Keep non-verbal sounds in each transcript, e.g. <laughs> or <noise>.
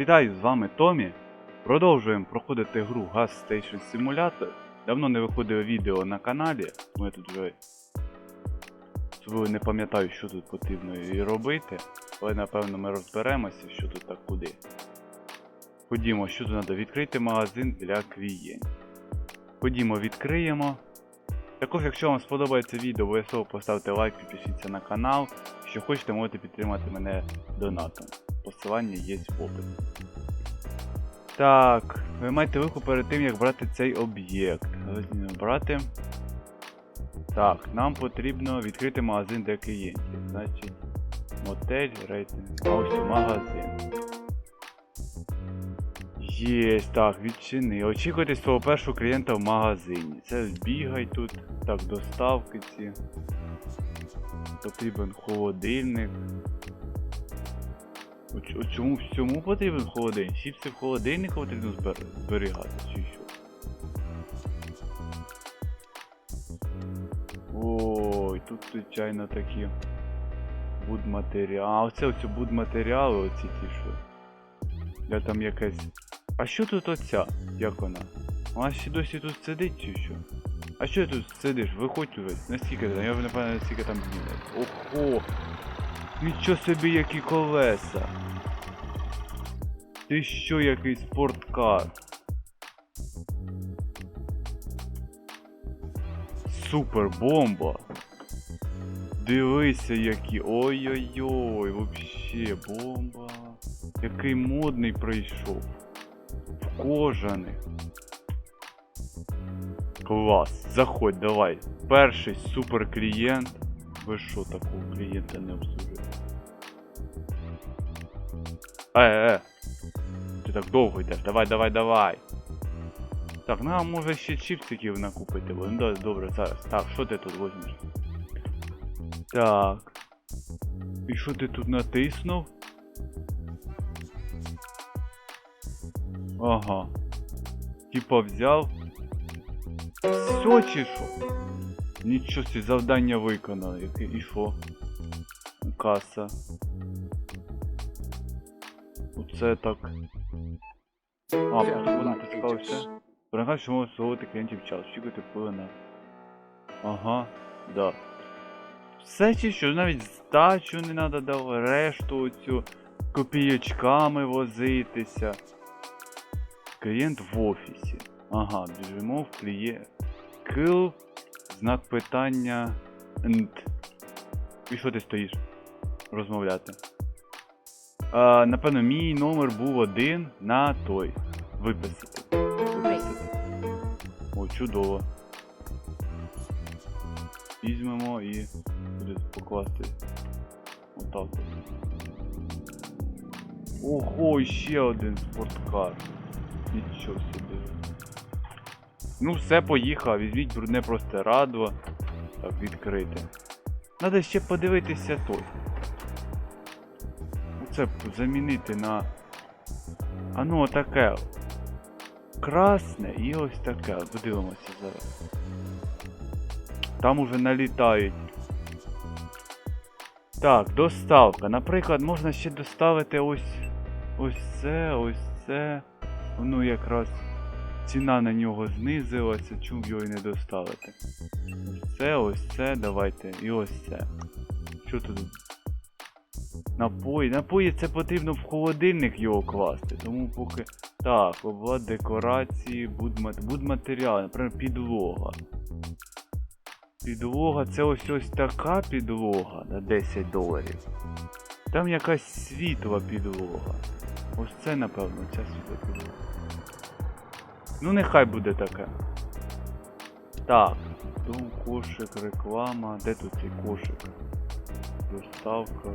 Вітаю, з вами Томі. Продовжуємо проходити гру Gas Station Simulator. Давно не виходило відео на каналі, тому я тут вже особливо не пам'ятаю, що тут потрібно робити, але напевно ми розберемося, що тут та куди. Ходімо, що тут треба? Відкрити магазин для клієнтів. Ходімо, відкриємо. Також, якщо вам сподобається відео, обов'язково поставте лайк, підпишіться на канал. Якщо хочете, можете підтримати мене донатом. Посилання є в описі. Так, ви маєте виху перед тим, як брати цей об'єкт. Брати. Так, нам потрібно відкрити магазин для клієнтів. Значить, мотель, рейтинг. Ось магазин. Єсть, так, відчини. Очікуйте свого першого клієнта в магазині. Це збігай тут. Так, доставки ці. Потрібен холодильник. О чому всьому потрібен холодильник? Чіпси в холодильнику потрібно збер- зберігати, чи що? Ой, тут звичайно такі будматеріали. А оце оці будматеріали, оці ті що. Я там якесь. А що тут оця? Як вона? Вона ще досі тут сидить чи що? А що ти тут сидиш? Виходь уже. Наскільки там? Я вже напевно наскільки там днів. Охо! Нічого собі які колеса. Ти що, який спорткар? Супер бомба. Дивися які. Ой-ой-ой, вообще бомба. Який модний прийшов. В кожаних. Клас. Заходь, давай. Перший супер клієнт. Ви що такого клієнта не обслужили? Е, е. Ти так довго йдеш. Давай, давай, давай. Так, ну а може ще чіпсиків накупити, бо ну да, добре, зараз. Так, що ти тут возьмеш? Так. І що ти тут натиснув? Ага. Типа взяв. Все чи що? Нічого собі, завдання виконано. Яке і що? Каса. Оце так. А, просто вона натискав все. Перегай, що можна обслуговувати клієнтів час. Очікуйте вплине. Ага, да. Все чи що, навіть здачу не треба давати, решту оцю копійочками возитися. Клієнт в офісі. Ага, біжимо в клієнт. Кил. Знак питання. Нт. І що ти стоїш? Розмовляти. А, напевно, мій номер був один на той. Виписати. Виписати. О, чудово. Візьмемо і буде покласти. Отак. от. Ого, ще один спорткар. Нічого собі. Ну все, поїхав. Візьміть брудне простирадло. Так, відкрите. Надо ще подивитися той. Оце замінити на. А ну таке. Красне і ось таке. Подивимося зараз. Там уже налітають. Так, доставка. Наприклад, можна ще доставити ось ось це, ось це. Воно якраз ціна на нього знизилася, чому його і не доставити. Ось це, ось це, давайте. І ось це. Що тут? Напої. Напої це потрібно в холодильник його класти, тому поки. Так, облад декорації, будмат... будматеріал, наприклад, підлога. Підлога, це ось ось така підлога на 10 доларів. Там якась світла підлога. Ось це, напевно, ця світла підлога. Ну нехай буде таке. Так. Дом, кошик, реклама. Де тут цей кошик? Доставка.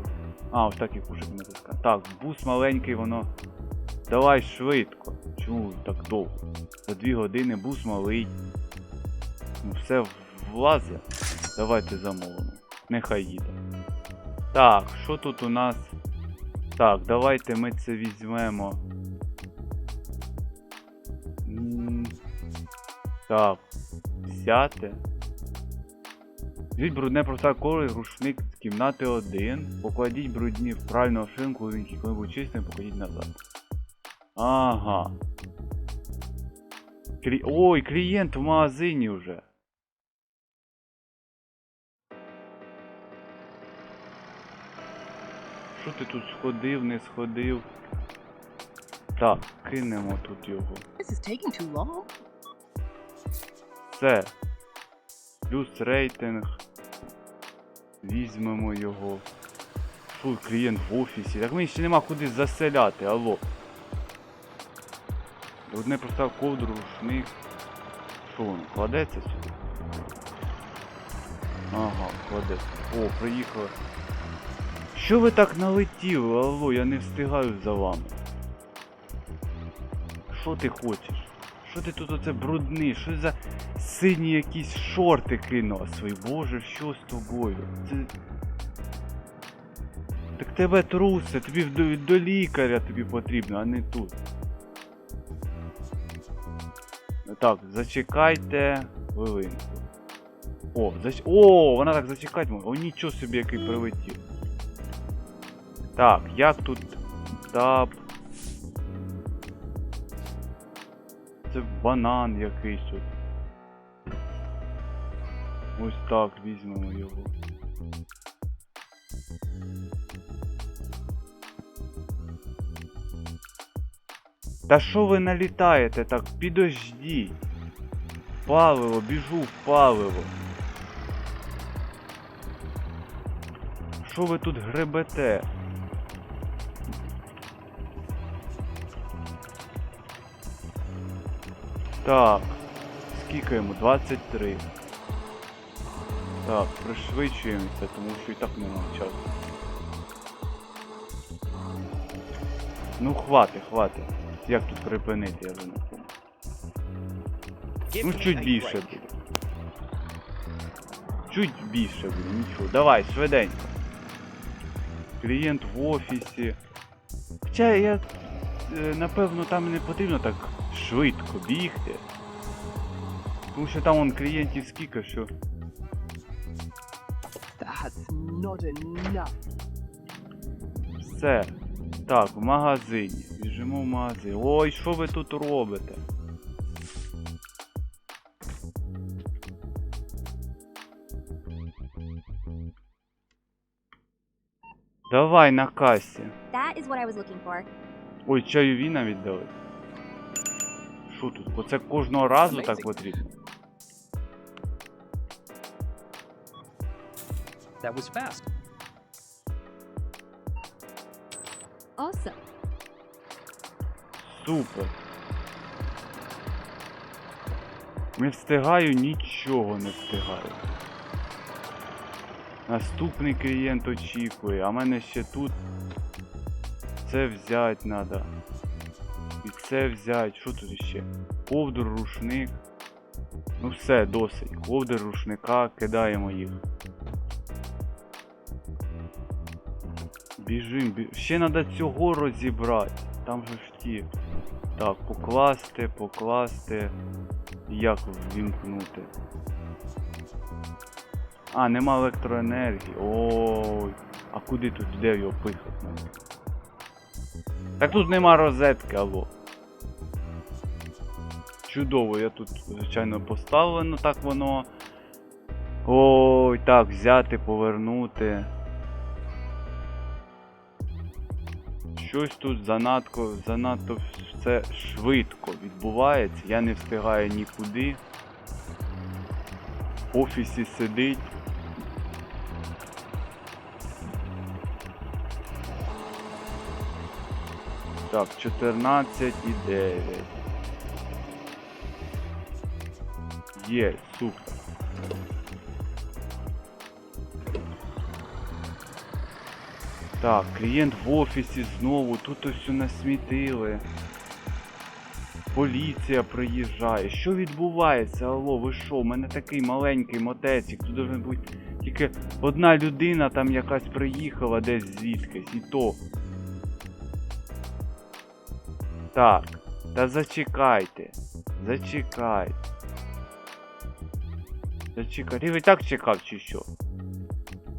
А, ось і кошик натискає. Так, бус маленький, воно. Давай швидко. Чому так довго? За дві години бус малий. Ну все влазить. Давайте замовимо. Нехай їде. Так, що тут у нас? Так, давайте ми це візьмемо. Так, взяти. Візьміть брудне проста коло, рушник з кімнати 1. Покладіть брудні в правильну шинку, він коли чистим, покладіть назад. Ага. Клі... Ой, клієнт в магазині вже. Що ти тут сходив, не сходив? Так, кинемо тут його. This is taking too long. Все. Плюс рейтинг. Візьмемо його. Фу, клієнт в офісі. Так мені ще нема куди заселяти, алло. Одне постав ковдру, рушник. Що воно, кладеться сюди? Ага, кладеться. О, приїхала. Що ви так налетіли, алло, я не встигаю за вами. Що ти хочеш? Що ти тут оце брудний? Що за сині якісь шорти кинула свої? Боже, що з тобою? Це. Так тебе труси, тобі до, до лікаря тобі потрібно, а не тут. Так, зачекайте хвилинку. О, зач... О, вона так зачекати. О, нічого собі, який прилетів. Так, як тут тап. Це банан якийсь тут. Ось так візьмемо його. Та що ви налітаєте так? Підождіть. Паливо, біжу в паливо. Що ви тут гребете? Так. Скільки йому? 23. Так, пришвидшуємося, тому що і так нема часу. Ну хвати, хвати. Як тут припинити, я вже. Ну чуть більше буде. Чуть більше буде, нічого. Давай, швиденько. Клієнт в офісі. Хоча я е, напевно там не потрібно так швидко бігти. Тому що там он клієнтів скільки, що. Not enough. Все. Так, в магазині. Біжимо в магазин. Ой, що ви тут робите? Давай на касі. That is what I was looking for. Ой, чайові навіть дали. Що тут? Оце кожного разу так потрібно. That was fast. Awesome. Супер. Не встигаю, нічого не встигаю. Наступний клієнт очікує, а мене ще тут це взять треба. І це взять. Що тут ще? Ковдр, рушник. Ну все, досить. Ковдр, рушника, кидаємо їх. Біжим, бі... ще треба цього розібрати. Там же ж ті. Так, покласти, покласти. Як ввімкнути? А, нема електроенергії. Ой. А куди тут де його пихати? Так тут нема розетки, алло. Чудово, я тут, звичайно, поставлено, так воно. Ой, так, взяти, повернути. Щось тут занадто, занадто все швидко відбувається. Я не встигаю нікуди. В офісі сидить. Так, 14 і 9. Є, супер. Так, клієнт в офісі знову, тут ось насмітили. Поліція приїжджає. Що відбувається? Алло, ви що? У мене такий маленький мотецик. Тут должен бути тільки одна людина там якась приїхала десь звідкись. І то. Так. Та зачекайте. Зачекайте. Зачекайте. Ви так чекав чи що?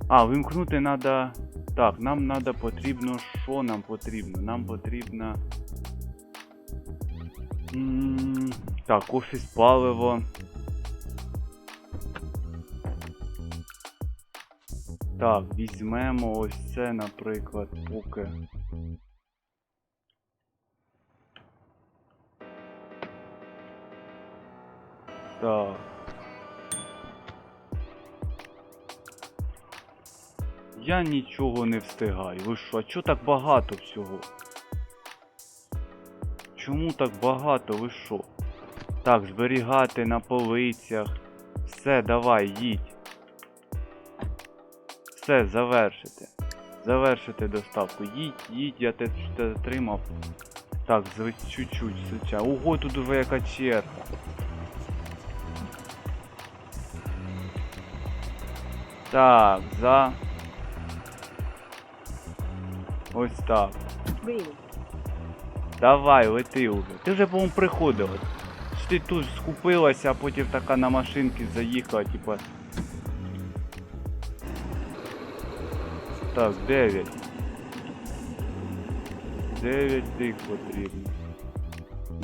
А, вимкнути треба. Так, нам надо потрібно. Що нам потрібно? Нам потрібно. Так, офіс паливо. Так, візьмемо ось це, наприклад, поки. Так. Я нічого не встигаю. Ви що, а чого так багато всього? Чому так багато? Ви що? Так, зберігати на полицях. Все, давай, їдь. Все, завершити. Завершити доставку. Їдь, їдь, я те те тримав. Так, чуть-чуть, звичайно. Ого, тут уже яка черга. Так, за. Ось так. Really? Давай, лети уже. Ти вже, по-моєму, приходила. Чи ти тут скупилася, а потім така на машинки заїхала, типа. Так, 9. 9 тих потрібно.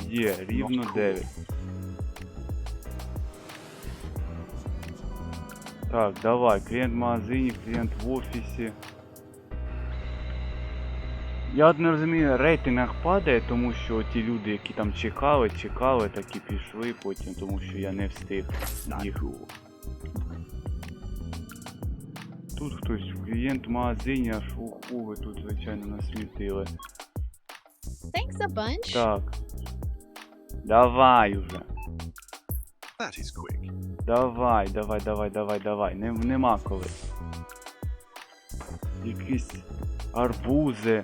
Є, рівно 9. Так, давай, клієнт в магазині, клієнт в офісі. Я от не розумію, рейтинг падає, тому що ті люди, які там чекали, чекали, так і пішли потім, тому що я не встиг їх. Тут хтось, клієнт в магазині, аж уху, ви тут, звичайно, насмітили. Thanks a bunch. Так. Давай уже. That is quick. Давай, давай, давай, давай, давай. Не, нема коли. Якісь арбузи.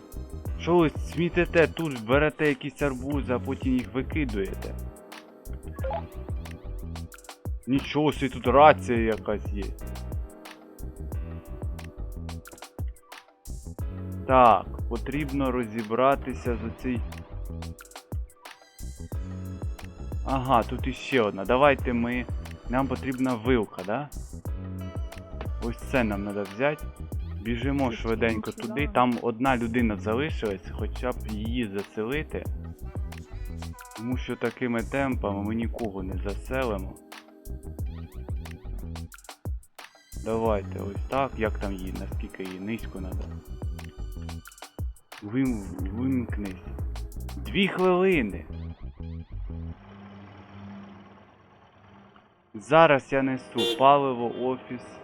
Що ви смітите тут, берете якісь арбузи, а потім їх викидуєте. Нічого собі тут рація якась є. Так, потрібно розібратися з оцей. Ага, тут іще одна. Давайте ми. Нам потрібна вилка, да? Ось це нам треба взяти. Біжимо швиденько туди. Там одна людина залишилась, хоча б її заселити. Тому що такими темпами ми нікого не заселимо. Давайте ось так. Як там її, наскільки її низько треба. Вим... Вимкнись. Дві хвилини. Зараз я несу паливо, офіс.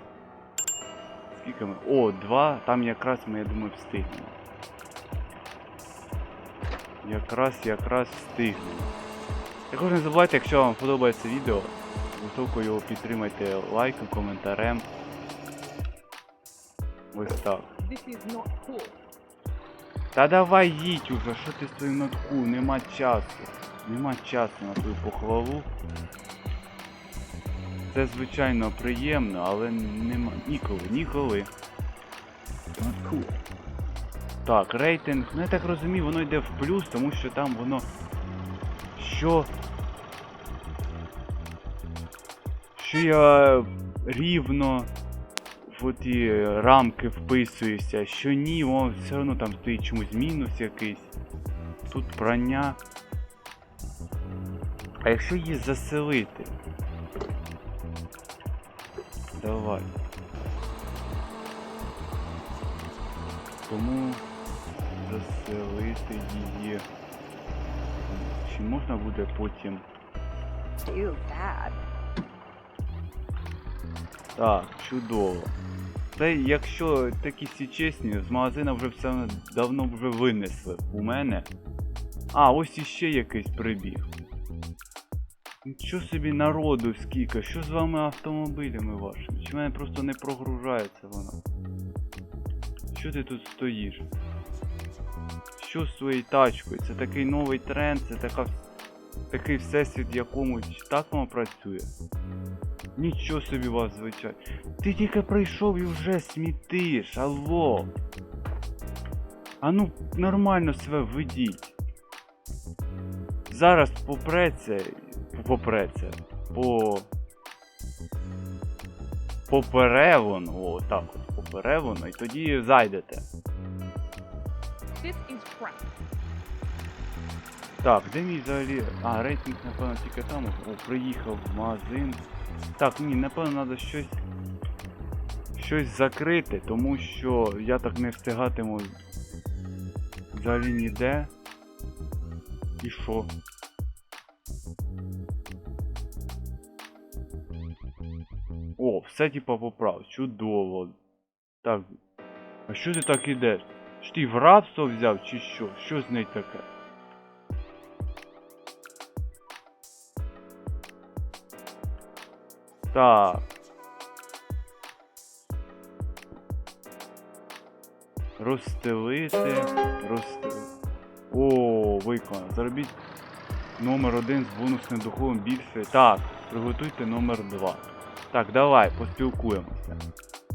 Скільки ми? О, два. Там якраз ми, я думаю, встигнемо. Якраз, якраз встигнемо. Також не забувайте, якщо вам подобається відео, високо його підтримайте лайком, коментарем. Ось так. Та давай їдь уже, що ти своїм нотку, нема часу. Нема часу на твою похвалу. Це звичайно приємно, але нема ніколи, ніколи. Так, рейтинг, ну я так розумію, воно йде в плюс, тому що там воно. Що. Що я рівно в ті рамки вписуюся, що ні, воно все одно там стоїть чомусь мінус якийсь. Тут прання. А якщо її заселити? Давай. Тому заселити її. Чи можна буде потім. Too bad. Так, чудово. Це якщо такі всі чесні, з магазина вже все давно вже винесли у мене. А, ось іще якийсь прибіг. Нічого собі народу скільки, що з вами автомобилями вашими? Чи мене просто не прогружається воно? Що ти тут стоїш? Що з своєю тачкою? Це такий новий тренд, це така, такий всесвіт, в якому так воно працює? Нічого собі вас звичайно. Ти тільки прийшов і вже смітиш, алло. А ну нормально себе ведіть. Зараз попреться. Попреться. По. По перевону. О, так от, по перевону, і тоді зайдете. This is crap. Так, де мій взагалі. А, рейтинг, напевно, тільки там. О, приїхав в магазин. Так, ні, напевно, треба щось. Щось закрити, тому що я так не встигатиму взагалі ніде. І що? О, все типа поправ, чудово. Так. А що ти так ідеш? Що ти в рабство взяв чи що? Що з нею таке? Так. Розстелити. Розстелити. О, виконано. Заробіть номер один з бонусним духовим більше. Так, приготуйте номер 2. Так, давай, поспілкуємося.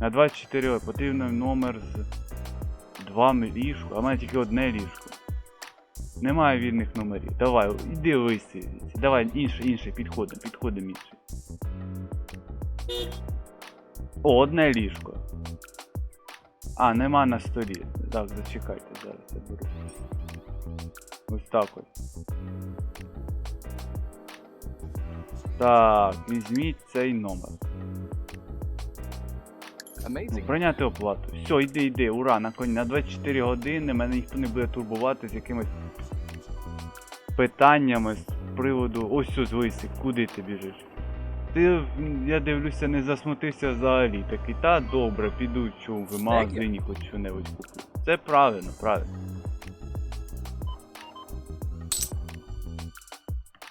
На 24 потрібен номер з двома ліжку, а в мене тільки одне ліжко. Немає вільних номерів. Давай, іди висі. Давай інше, інше, підходимо, підходимо інше. О, одне ліжко. А, нема на столі. Так, зачекайте, зараз я беру. Ось так ось. Так, візьміть цей номер. Прийняти оплату. Все, йди, йди, ура, на коні. На 24 години мене ніхто не буде турбувати з якимись питаннями з приводу. Ось ось висі, куди ти біжиш? Ти, я дивлюся, не засмутився взагалі. Такий, та добре, піду чу, в магазині хоч що-небудь куплю. Це правильно, правильно.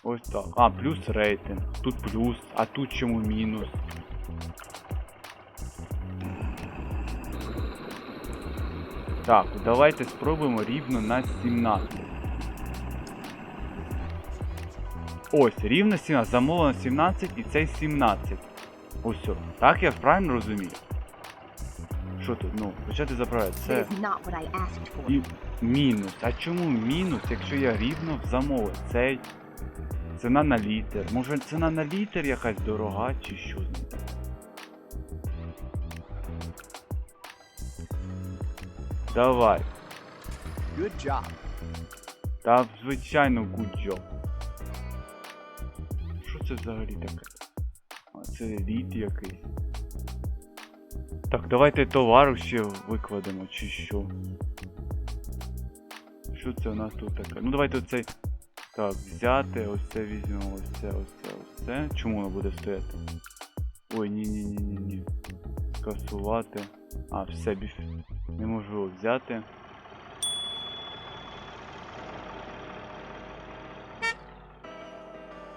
Ось так. А, плюс рейтинг. Тут плюс, а тут чому мінус? Так, давайте спробуємо рівно на 17. Ось, рівно 17. Замовлено 17 і цей 17. Ось. Так я правильно розумію? Що тут? Ну, почати заправляти. Це і мінус. А чому мінус, якщо я рівно замовив? Цей. Ціна на літр. Може ціна на літр якась дорога чи що Давай. Good job. Та звичайно good job. Що це взагалі таке? А це лід якийсь. Так, давайте товару ще викладемо, чи що. Що це у нас тут таке? Ну давайте оцей. Так, взяти, ось це візьмемо, ось це, ось це, ось це. Чому воно буде стояти? Ой, ні, ні, ні, ні, ні. Скасувати. А, все, біф. Не можу взяти.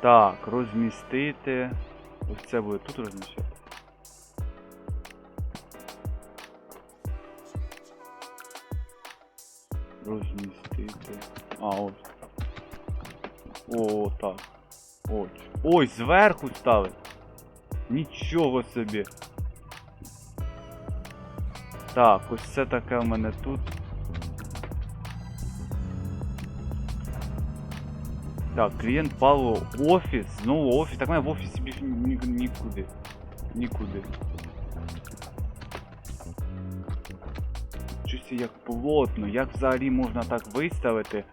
Так, розмістити. Ось це буде тут розміщати. Розмістити. А, ось. О, так. Ось. Ой, зверху ставить. Нічого собі. Так, ось це таке в мене тут. Так, клієнт Павло офіс, знову офіс. Так в мене в офісі більше ні, нікуди. Нікуди. Щось як плотно, як взагалі можна так виставити.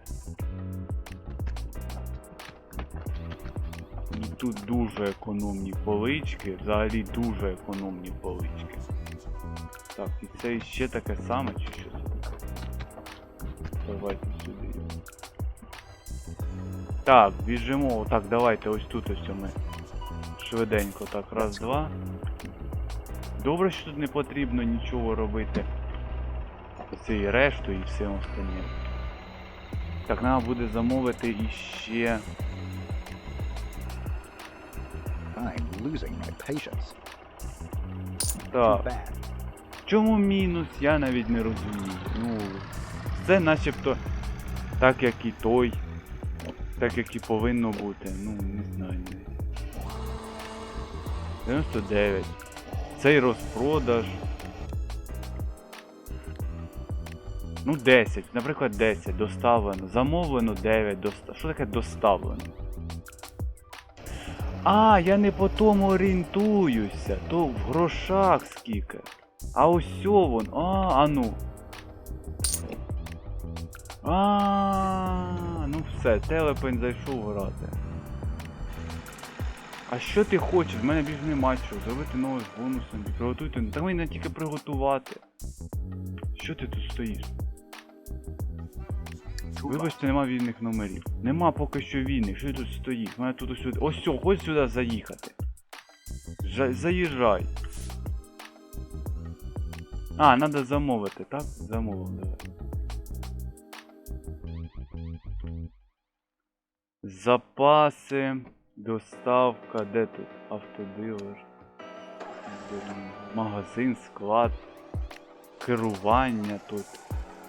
Ну, Тут дуже економні полички, взагалі дуже економні полички. Так, і це ще таке саме чи що? Давайте сюди. Так, біжимо. Так, давайте ось тут ось ми. Швиденько. Так, раз, два. Добре, що тут не потрібно нічого робити. Це і решту, і все остальне. Так, треба буде замовити іще. I'm losing my patience. Так. Чому мінус, я навіть не розумію. Ну, це начебто так, як і той, так як і повинно бути. Ну, не знаю. 99. Цей розпродаж. Ну, 10. Наприклад, 10. Доставлено. Замовлено 9. Доста... Що таке доставлено? А, я не по тому орієнтуюся. То в грошах скільки. А ось вон. А, а ну. А, ну все, телепень зайшов грати. А що ти хочеш? В мене більш нема чого. Зробити новий з бонусом. Приготуйте. Та мене тільки приготувати. Що ти тут стоїш? Вибачте, нема вільних номерів. Нема поки що вільних. Що ти тут стоїш? У мене тут ось сюди. Ось хоч сюди заїхати. Заїжджай. А, треба замовити, так? Замовив, давай. Запаси, доставка, де тут? Автодилер. Магазин, склад, керування тут.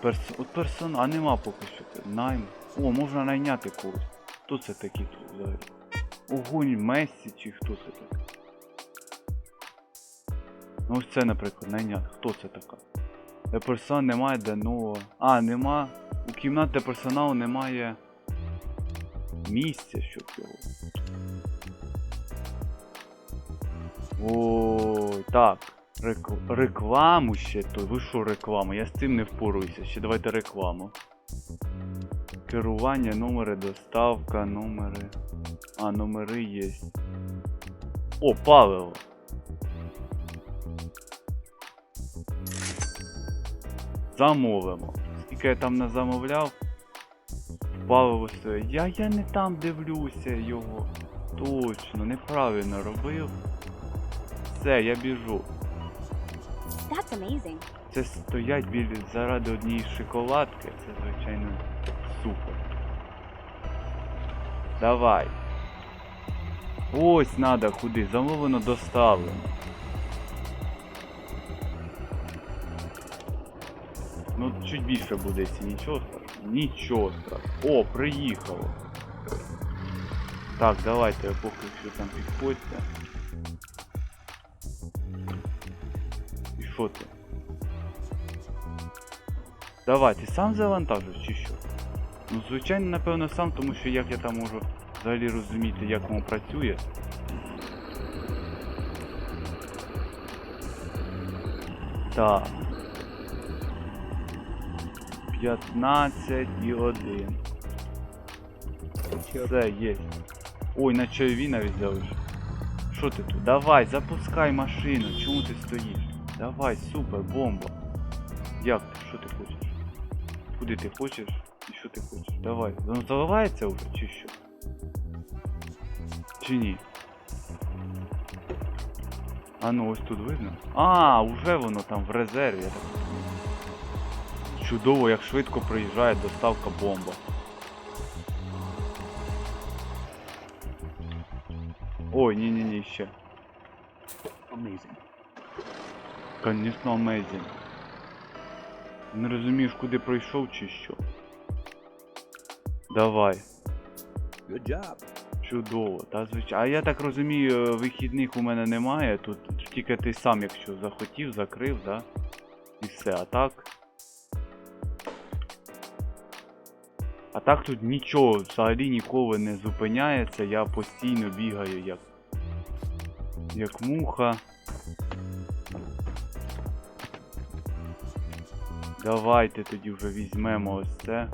Перс... От персонал, а нема поки що. Найм. О, можна найняти когось. Хто це такий тут взагалі? Огонь Мессі чи хто це такий? Ну ось це, наприклад, найняти. Хто це така? Персонал немає де нового. А, нема. У кімнаті для персоналу немає місця, щоб його. Ой, так. Рек... Рекламу ще то. Ви що рекламу? Я з цим не впоруюся. Ще давайте рекламу. Керування, номери, доставка, номери. А, номери є. О, паливо. Замовимо. Скільки я там не замовляв, паливо стоїть. Я, я не там дивлюся його. Точно, неправильно робив. Все, я біжу. That's amazing. Це стоять біля заради однієї шоколадки. Це звичайно супер. Давай. Ось надо куди. Замовлено доставлено. Ну, чуть більше буде, якщо нічого страшного. Нічого страшного. О, приїхало. Так, давайте, поки що там підходьте. І що ти? Давай, ти сам завантажив чи що? Ну, звичайно, напевно, сам, тому що як я там можу взагалі розуміти, як воно працює. Так. 15 і 1. Все, є. Ой, на чайові навіть залиш. Що ти тут? Давай, запускай машину. Чому ти стоїш? Давай, супер, бомба. Як ти? Що ти хочеш? Куди ти хочеш? І що ти хочеш? Давай. Воно заливається вже чи що? Чи ні? А ну ось тут видно. А, уже воно там в резерві. я так. Чудово, як швидко приїжджає доставка бомба. Ой, ні-ні-ні, ще. Amazing. Конечно, amazing. Не розумієш, куди пройшов чи що. Давай. Good job. Чудово, та звичайно. А я так розумію, вихідних у мене немає. Тут тільки ти сам, якщо захотів, закрив, да? І все, а так. А так тут нічого взагалі ніколи не зупиняється, я постійно бігаю як. Як муха. Давайте тоді вже візьмемо ось це.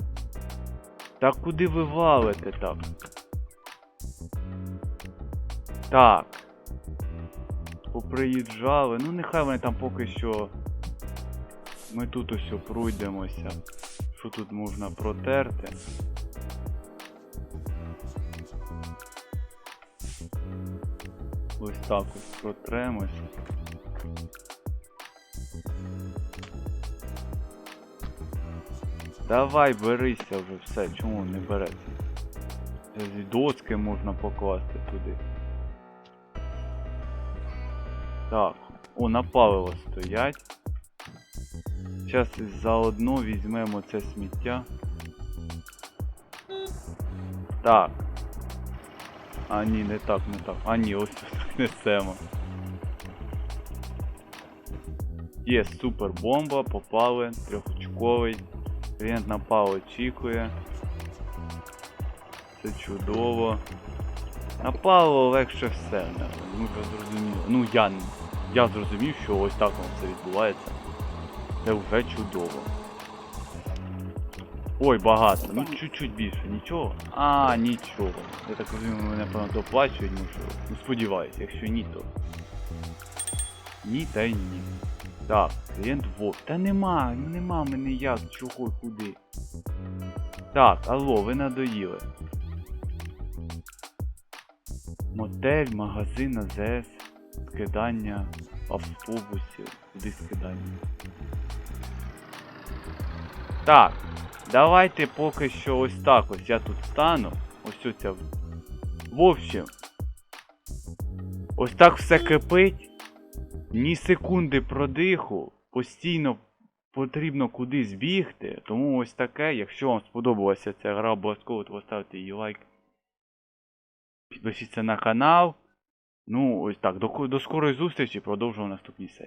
Так куди ви валите так? Так. Поприїжджали. Ну нехай вони там поки що. Ми тут ось пройдемося. Що тут можна протерти? Ось так ось протремось. Давай берися вже все, чому не береться? Це з доски можна покласти туди. Так, о, на стоять. Зараз заодно візьмемо це сміття. Так. А ні, не так, не так. А ні, ось так <laughs> несемо. Є супер бомба, попали, трьохочковий. Клієнт на пау очікує. Це чудово. На паливо легше все. не? Ми вже зрозуміли. Ну я, я зрозумів, що ось так воно все відбувається. Це вже чудово. Ой, багато. Ну чуть-чуть більше. Нічого? А, нічого. Я так розумію, мене напевно доплачують, ну що. Ну сподіваюсь, якщо ні, то. Ні та й ні. Так, клієнт Вов. Та нема, нема мене як, чого, куди. Так, алло, ви надоїли. Мотель, магазин, АЗС, скидання автобусів. Куди скидання? Так, давайте поки що ось так ось я тут стану. Ось оця. В общем. Ось так все кипить. Ні секунди продиху. Постійно потрібно кудись бігти. Тому ось таке. Якщо вам сподобалася ця гра, обов'язково поставте її лайк. Підпишіться на канал. Ну, ось так. До, до скорої зустрічі. Продовжуємо наступній серії.